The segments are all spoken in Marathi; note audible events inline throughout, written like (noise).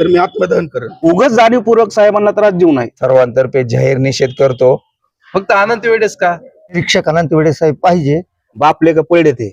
तर मी आत्मदहन करेन. उगच जाणीवपूर्वक साहेबांना त्रास देऊ नये. सर्वांतर्फे जाहीर निषेध करतो. फक्त अनंत वेळेस का? निरीक्षक अनंत वेडे साहेब पाहिजे. बापले का पळले ते.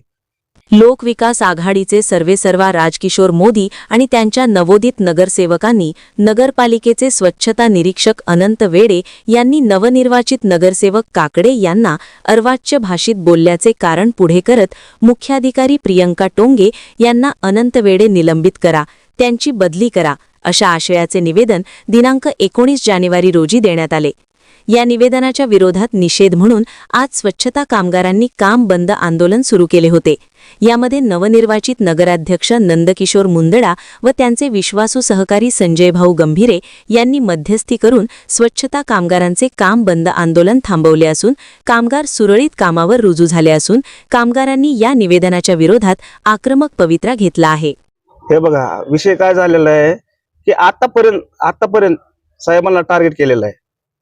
लोकविकास आघाडीचे सर्वेसर्वा राजकिशोर मोदी आणि त्यांच्या नवोदित नगरसेवकांनी नगरपालिकेचे स्वच्छता निरीक्षक अनंत वेडे यांनी नवनिर्वाचित नगरसेवक काकडे यांना अर्वाच्य भाषेत बोलल्याचे कारण पुढे करत मुख्याधिकारी प्रियंका टोंगे यांना अनंत वेडे निलंबित करा. त्यांची बदली करा अशा आशयाचे निवेदन दिनांक एकोणीस जानेवारी रोजी देण्यात आले. या निवेदनाच्या विरोधात निषेध म्हणून आज स्वच्छता कामगारांनी काम बंद आंदोलन सुरू केले होते. यामध्ये नवनिर्वाचित नगराध्यक्ष नंदकिशोर मुंदडा व त्यांचे विश्वासू सहकारी संजय भाऊ गंभीरे यांनी मध्यस्थी करून स्वच्छता कामगारांचे काम बंद आंदोलन थांबवले असून कामगार सुरळीत कामावर रुजू झाले असून कामगारांनी या निवेदनाच्या विरोधात आक्रमक पवित्रा घेतला आहे. हे बघा विषय काय झालेला आहे की आतापर्यंत आतापर्यंत साहेबांना टार्गेट केलेलं आहे.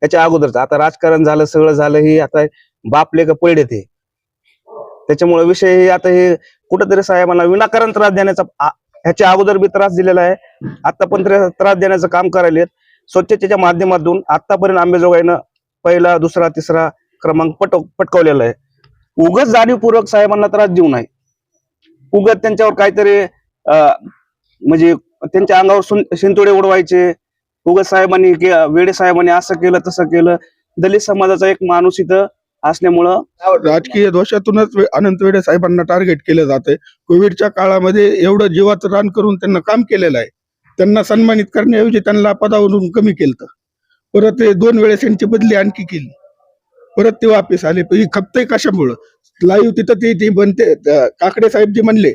त्याच्या अगोदरच. आता राजकारण झालं सगळं झालं ही आता बापले का पैडे ते त्याच्यामुळे विषय हे आता हे कुठंतरी साहेबांना विनाकारण त्रास देण्याचा ह्याच्या अगोदर बी त्रास दिलेला आहे. आता पण त्रास देण्याचं काम करायलेत स्वच्छतेच्या माध्यमातून आतापर्यंत आंबेजोगाईनं पहिला दुसरा तिसरा क्रमांक पट पटकावलेला आहे. उगच जाणीवपूर्वक साहेबांना त्रास देऊ नये. उगत त्यांच्यावर काहीतरी म्हणजे त्यांच्या अंगावर सुन- शिंतोडे उडवायचे. उगत साहेबांनी वेडे साहेबांनी असं केलं तसं केलं. दलित समाजाचा एक माणूस इथं असल्यामुळं राजकीय दोषातूनच अनंत वेडे साहेबांना टार्गेट केलं जाते कोविडच्या काळामध्ये एवढं जीवाचं रान करून त्यांना काम केलेलं आहे. त्यांना सन्मानित करण्याऐवजी त्यांना पदावरून कमी केलं परत ते दोन वेळेस यांची बदली आणखी केली. परत ते वापिस आले. पण ही कशामुळं? लाईव्ह तिथं ते बनते. काकडे साहेब जे म्हणले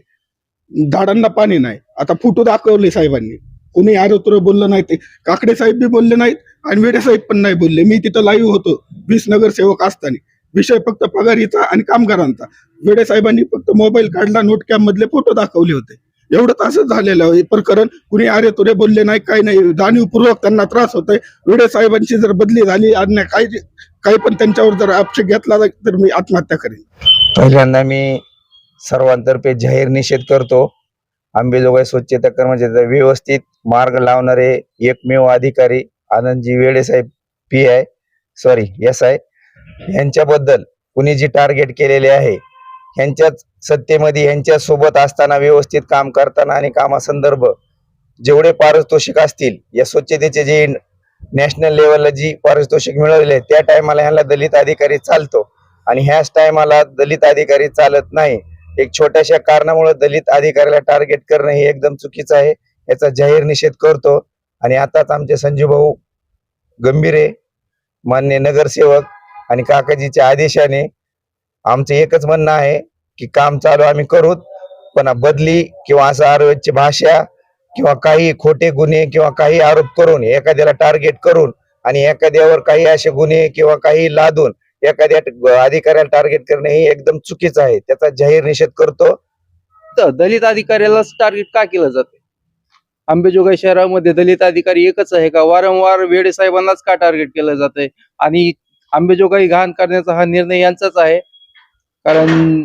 झाडांना पाणी नाही. आता फोटो दाखवले साहेबांनी. कोणी आरोत्र बोललं नाही ते. काकडे साहेब बी बोलले नाहीत आणि वेडे साहेब पण नाही बोलले. मी तिथं लाईव्ह होतो. वीस नगरसेवक असताना. विषय फक्त पगारीचा आणि कामगारांचा. वेडे साहेबांनी फक्त मोबाईल काढला नोट कॅम्प मधले फोटो दाखवले होते. एवढं असंच झालेलं आहे. प्रकरण कुणी आरे तुरे बोलले नाही काही नाही. जाणीवपूर्वक त्यांना त्रास होतोय. वेडे साहेबांची जर बदली झाली आणि काही काही पण त्यांच्यावर जर आक्षेप घेतला तर मी आत्महत्या करेन. पहिल्यांदा मी सर्वांतर्फे जाहीर निषेध करतो. आंबेजोगाई स्वच्छता कर्मचाऱ्याचा व्यवस्थित मार्ग लावणारे एकमेव अधिकारी Anandji वेडेसाहेब P I sorry S I यांच्याबद्दल कुणी जी टार्गेट केलेले आहे यांच्याच सत्तेमध्ये यांच्या सोबत असताना व्यवस्थित काम करताना आणि कामासंदर्भ जेवढे पारितोषिक असतील या स्वच्छतेचे जे नॅशनल लेवलला जी पारितोषिक मिळवले त्या टायमाला ह्याला दलित अधिकारी चालतो. आणि ह्याच टायमाला दलित अधिकारी चालत नाही. एक छोट्याशा कारणामुळे दलित अधिकाऱ्याला टार्गेट करणं हे एकदम चुकीचं आहे. याचा जाहीर निषेध करतो. आणि आताच आमचे संजू भाऊ गंभीरे मान्य नगरसेवक आणि काकाजीच्या आदेशाने आमचं एकच म्हणणं आहे की काम चालू आम्ही करूत पण बदली किंवा असं आरोग्याची भाषा किंवा काही खोटे गुन्हे किंवा काही आरोप करून एखाद्याला टार्गेट करून आणि एखाद्यावर काही असे गुन्हे किंवा काही लादून एखाद्या अधिकाऱ्याला टार्गेट करणे हे एकदम चुकीचं आहे. त्याचा जाहीर निषेध करतो. तर दलित अधिकाऱ्यालाच टार्गेट का केलं जाते अंबेजोगाई शहरामध्ये दलित अधिकारी एकच आहे का? वारंवार वेडे साहेबांनाच का टार्गेट केलं जाते आणि अंबेजोगाई घाण करण्याचा हा निर्णय यांचाच आहे. कारण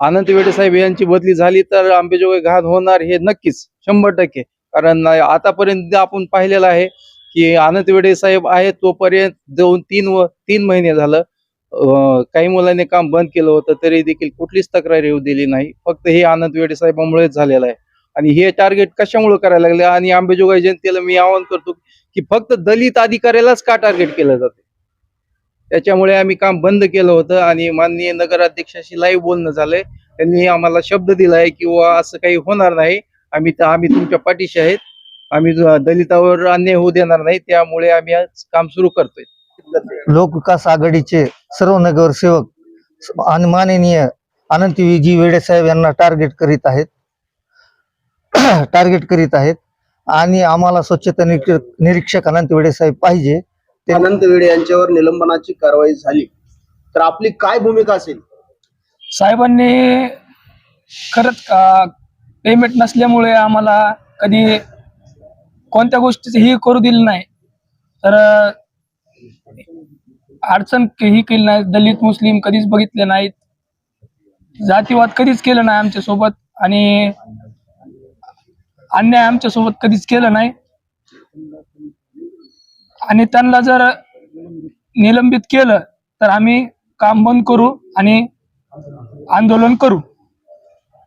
अनंत वेडे साहेब यांची बदली झाली तर अंबेजोगाई घाण होणार हे नक्कीच शंभर टक्के. कारण आतापर्यंत आपण पाहिलेलं आहे की अनंत वेडे साहेब आहेत तोपर्यंत दोन तीन व तीन महिने झालं. काही मुलांनी काम बंद केलं होतं तरी देखील कुठलीच तक्रार येऊ दिली नाही. फक्त हे आनंद वेडे साहेबांमुळेच झालेलं आहे. आणि हे टार्गेट कशामुळे करायला लागले? आणि आंबेजोगाई जनतेला मी आवाहन करतो की फक्त दलित अधिकाऱ्यालाच का टार्गेट केलं जाते? त्याच्यामुळे आम्ही काम बंद केलं होतं आणि माननीय नगराध्यक्षाशी लाईव्ह बोलणं झालंय. त्यांनी आम्हाला शब्द दिलाय किंवा असं काही होणार नाही. आम्ही आम्ही तुमच्या पाठीशी आहेत. आम्ही दलितावर अन्याय होऊ देणार नाही. त्यामुळे आम्ही आज काम सुरू करतोय. लोकविकास आघाडीचे सर्व नगरसेवक आणि माननीय अनंत विजी वेडे साहेब यांना टार्गेट करीत आहेत. (clears throat) टार्गेट करीत आहेत. आणि आम्हाला स्वच्छता निरीक्षक निरीक्षक अनंत वेडे साहेब पाहिजे. अनंत वेडे यांच्यावर निलंबनाची कारवाई झाली. तर आपली काय भूमिका असेल? साहेबांनी खरंच का पेमेंट नसल्यामुळे आम्हाला कधी कोणत्या गोष्टीचं हे करू दिलं नाही. तर अडचण ही केली नाही. दलित मुस्लिम कधीच बघितले नाहीत. जातीवाद कधीच केलं नाही आमच्यासोबत आणि अन्याय आमच्यासोबत कधीच केलं नाही. आणि त्यांना जर निलंबित केलं तर आम्ही काम बंद करू आणि आंदोलन करू.